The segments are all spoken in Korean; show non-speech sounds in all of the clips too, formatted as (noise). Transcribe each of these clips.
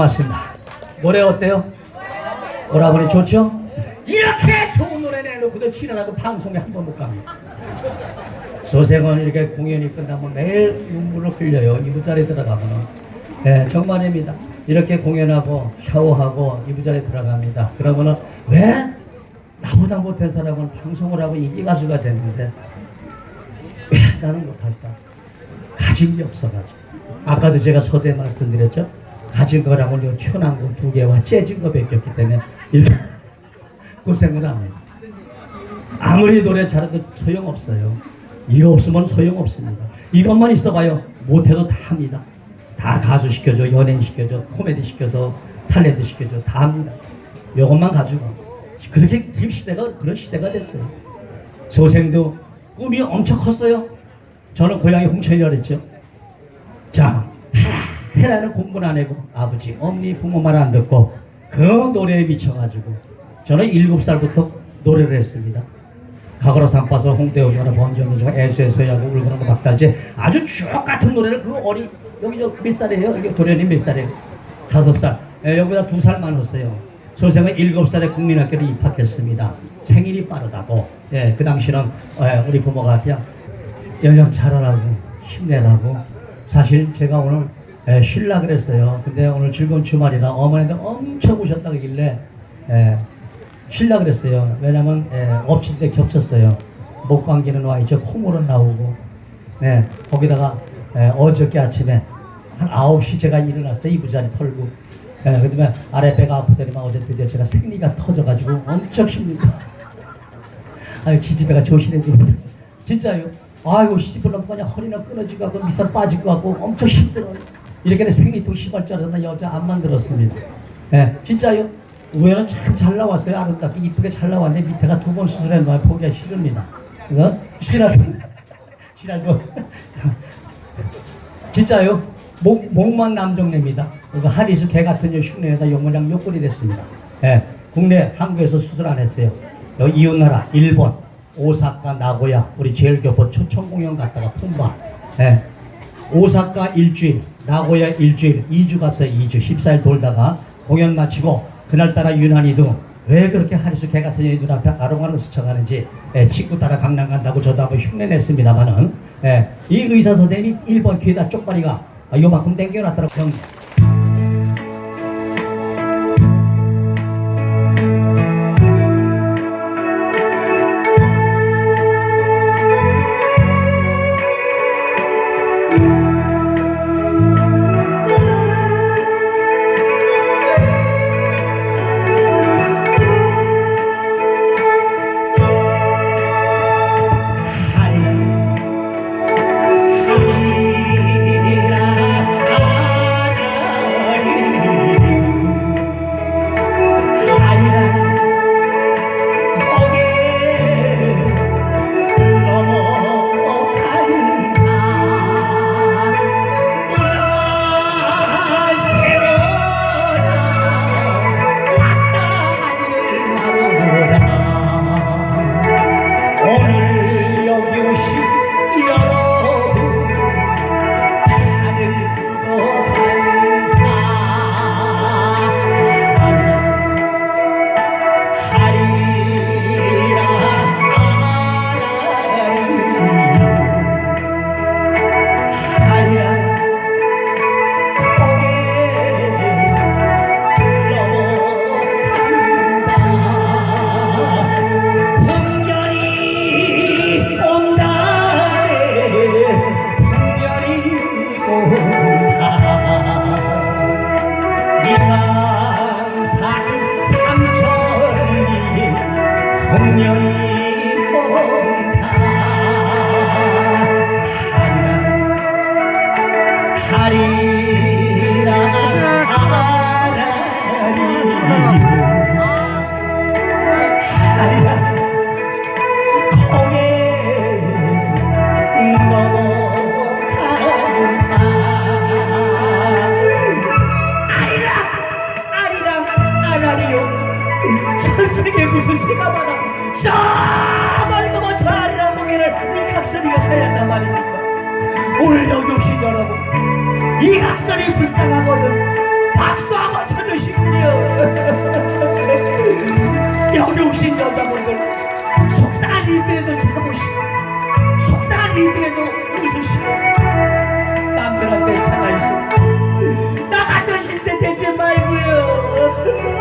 고맙습니다. 노래 어때요? 오라버니 좋죠? 이렇게 내놓고도 지나라도 방송에 한 번못 갑니다. 소생은 이렇게 공연이 끝나면 매일 눈물을 흘려요. 이부자리 들어가면. 네, 정말입니다. 이렇게 공연하고 샤워하고 이부자리 들어갑니다. 그러면은 왜 나보다 못한 사람은 방송을 하고 인기 가수가 됐는데 왜 나는 못할까? 가진 게 없어가지고. 아까도 제가 서두에 말씀드렸죠? 가진 요 튀어나온 거두 개와 째진 거밖에 없기 때문에 일단 (laughs) 고생을 합니다. 아무리 노래 잘해도 소용없어요. 이거 없으면 소용없습니다. 이것만 있어봐요. 못해도 다 합니다. 다 가수 시켜줘, 연예인 시켜줘, 코미디 시켜줘, 탤런트 시켜줘, 다 합니다. 이것만 가지고. 그렇게 지금 시대가 그런 시대가 됐어요. 소생도 꿈이 엄청 컸어요. 저는 고향이 홍천이라 그랬죠. 자, 해라는 공부는 안 하고 아버지, 어머니, 부모 말 안 듣고 그 노래에 미쳐가지고 저는 일곱 살부터 노래를 했습니다. 가거라 상파서 홍대 오주가라 번지하는 중 애수애수하고 울고는 거 막달지 아주 주옥 같은 노래를 그 어린 여기 저몇 살이에요? 여기 도련님 몇 살이에요? 다섯 살. 예, 여기다 두 살 많았어요. 소생은 일곱 살에 국민학교를 입학했습니다. 생일이 빠르다고. 예, 그 당시는 예, 우리 부모가 그냥 연령 잘하라고 힘내라고 사실 제가 오늘 에, 쉴라 그랬어요. 근데 오늘 즐거운 주말이라 어머니들 엄청 오셨다 그길래 에, 쉴라 그랬어요. 왜냐면 에, 엎친 데 겹쳤어요. 목 감기는 와 있죠. 콧물은 나오고 네, 거기다가 에, 어저께 아침에 한 9시 제가 일어났어요. 이부자리 털고 예, 그다음에 아랫배가 아프더니만 어제 드디어 제가 생리가 터져가지고 엄청 힘들다. (laughs) 아유 지지배가 조신해지고 진짜요. 아이고 씹으려면 그냥 허리나 끊어지고 하고 미사 빠질 것 같고 엄청 힘들어요. 이렇게 생리통 심할 줄 알았나 여자 안 만들었습니다. 예, 진짜요. 우에는 참 잘 나왔어요. 아름답게 이쁘게 잘 나왔는데 밑에가 두 번 수술했는데 보기가 싫습니다. 이거 싫어도 싫어도 진짜요. 목, 목만 남정냅니다. 이거 하리수 개 같은 요 흉내에다 요모양 요꼴이 됐습니다. 예, 국내 한국에서 수술 안 했어요. 이웃나라 일본 오사카 나고야 우리 제일교포 초청 공연 갔다가 품바 예, 오사카 일주일 나고야 일주일 2주 갔어요 2주 14일 돌다가 공연 마치고 그날따라 유난히도 왜 그렇게 하리수 개 같은 년이 눈앞에 아롱아롱 스쳐가는지 예, 친구 따라 강남 간다고 저도 한번 흉내냈습니다만은 예, 이 의사 선생님이 1번 귀에다 쪽발이가 아, 요만큼 땡겨놨더라고 형 멀고 먼저 아리랑 고개를 이 각설이가 살렸단 말입니까? 오늘 여기 오신 여러분 이 각설이 불쌍하거든. 박수 한번 쳐주시군요 여기 오신 여자분들 속상한 일들에도 참으시고 속상한 일들에도 웃으시고 남들한테 차가이시고 나 같은 신세 되지 말고요 (laughs)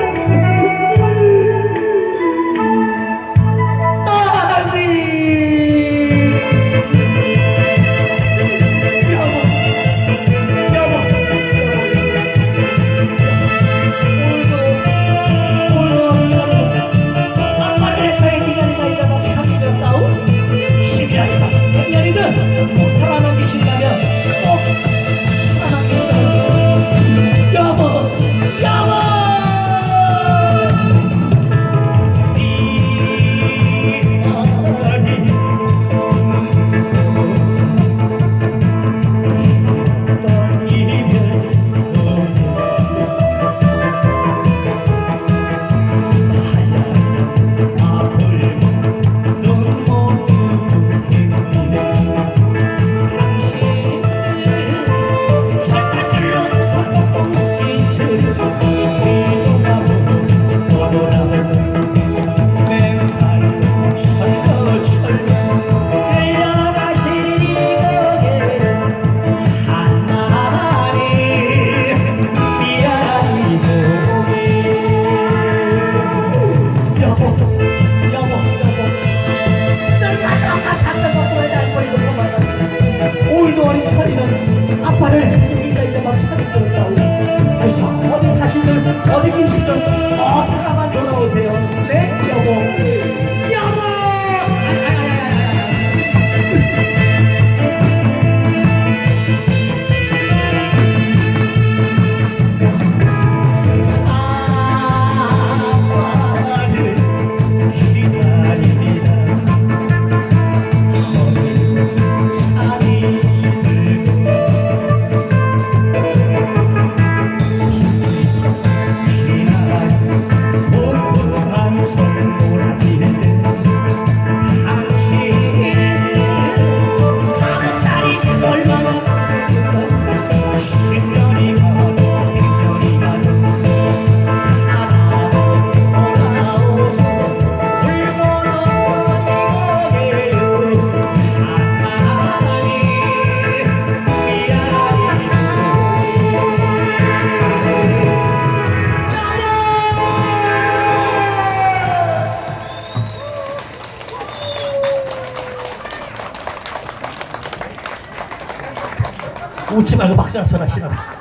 웃지 말고 박수 한번 쳐라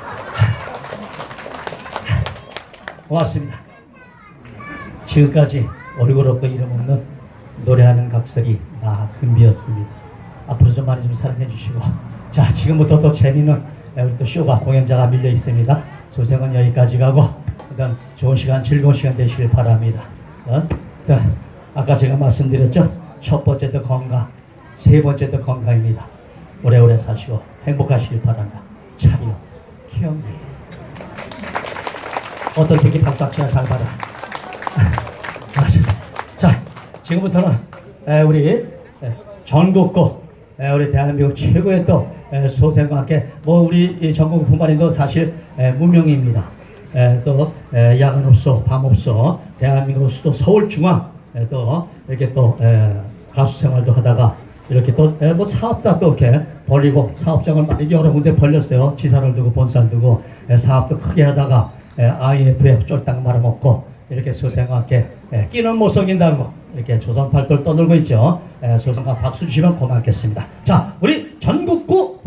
고맙습니다. 지금까지 얼굴 없고 이름 없는 노래하는 각설이 나금비였습니다. 앞으로 좀 많이 좀 사랑해 주시고 자 지금부터 또 재미있는 에, 우리 또 쇼가 공연자가 밀려 있습니다. 소생은 여기까지 가고 그다음 좋은 시간 즐거운 시간 되시길 바랍니다. 어? 자, 아까 제가 말씀드렸죠 첫 번째도 건강 세 번째도 건강입니다. 오래오래 사시고 행복하시길 바란다. 차려 기억해. 어떤 새끼 박수 한잘 받아. 자, 지금부터는 에, 우리 에, 우리 대한민국 최고의 또 에, 소생과 함께 뭐 우리 이 전국뿐만 아니라 사실 에, 무명입니다. 에, 또 에, 야간 없어, 밤 없어, 대한민국 수도 서울 중앙 에, 또 이렇게 또 에, 가수 생활도 하다가 이렇게 또 뭐 사업도 또 이렇게 벌리고 사업장을 많이 여러 군데 벌렸어요. 지사를 두고 본사를 두고 에, 사업도 크게 하다가 에, IMF에 쫄딱 말아먹고 이렇게 에, 끼는 못 속인다고 이렇게 조선 팔도를 떠들고 있죠. 에, 소생과 박수 주시면 고맙겠습니다. 자, 우리 전국구